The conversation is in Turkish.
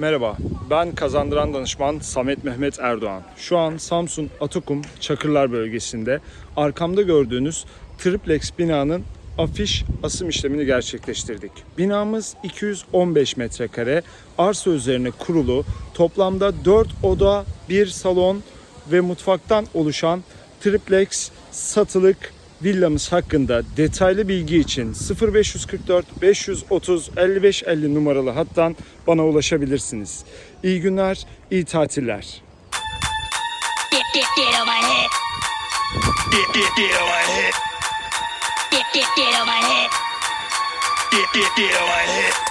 Merhaba, ben kazandıran danışman Samet Mehmet Erdoğan. Şu an Samsun Atakum Çakırlar bölgesinde arkamda gördüğünüz triplex binanın afiş asım işlemini gerçekleştirdik. Binamız 215 metrekare, arsa üzerine kurulu, toplamda 4 oda, 1 salon ve mutfaktan oluşan triplex satılık villamız hakkında detaylı bilgi için 0544 530 55 50 numaralı hattan bana ulaşabilirsiniz. İyi günler, iyi tatiller. Get, get, get on my head. Get, get, get on my head.